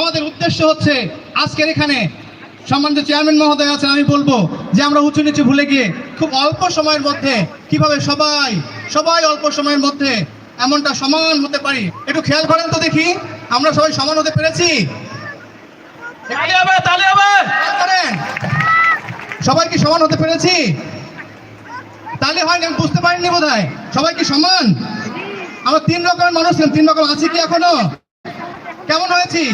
আমাদের উদ্দেশ্য হচ্ছে আজকের এখানে সম্মানিত চেয়ারম্যান মহোদয় আছেন আমি বলব যে আমরা উঁচু নিচু ভুলে গিয়ে খুব অল্প সময়ের মধ্যে কীভাবে সবাই সবাই অল্প সময়ের মধ্যে এমনটা সমান হতে পারি একটু খেয়াল করেন তো দেখি আমরা সবাই সমান হতে পেরেছি? সবাই কি সমান হতে পেরেছি? তাহলে হয়নি আমি বুঝতে পারিনি বোধ হয় সবাই কি সমান? আমরা তিন রকমের মানুষ ছিলাম তিন রকম আছি কি এখনও? কেমন হয়েছি?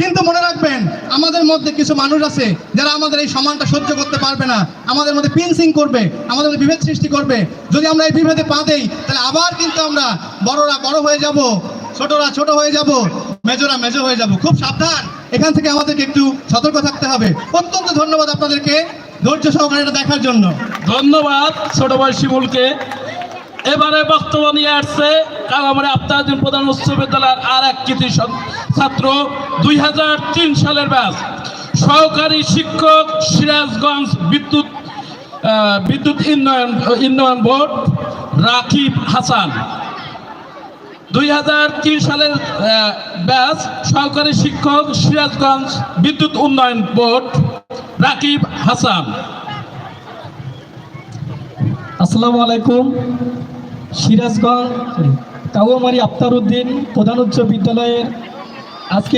কিন্তু মনে রাখবেন আমাদের মধ্যে কিছু মানুষ আছে যারা আমাদের এই সমানটা সহ্য করতে পারবে না। আমাদের মধ্যে পিনসিং করবে আমাদের মধ্যে বিভেদ সৃষ্টি করবে। যদি আমরা এই বিভেদে পা দেই তাহলে আবার কিন্তু আমরা বড়রা বড় হয়ে যাব ছোটরা ছোট হয়ে যাব মেজরা মেজো হয়ে যাব। খুব সাবধান। এখান থেকে আমাদেরকে একটু সতর্ক থাকতে হবে। অত্যন্ত ধন্যবাদ আপনাদেরকে ধৈর্য সহকারে এটা দেখার জন্য। ধন্যবাদ ছোট ভাই শিমুলকে। এবারে বক্তব্য নিয়ে আসছে কালামারে আফতারদিন প্রধান উচ্চ বিদ্যালয়ের আর এক কৃতি ছাত্র, দুই হাজার তিন সালের ব্যাস সহকারী শিক্ষক, সিরাজগঞ্জ বিদ্যুৎ বিদ্যুৎ উন্নয়ন উন্নয়ন বোর্ড, রাকিব হাসান। দুই হাজার তিন সালের ব্যাস সহকারী শিক্ষক, সিরাজগঞ্জ বিদ্যুৎ উন্নয়ন বোর্ড, রাকিব হাসান। আসসালামু আলাইকুম। সিরাজগঞ্জ কাউমারি আফতার উদ্দিন প্রধান উচ্চ বিদ্যালয়ের আজকে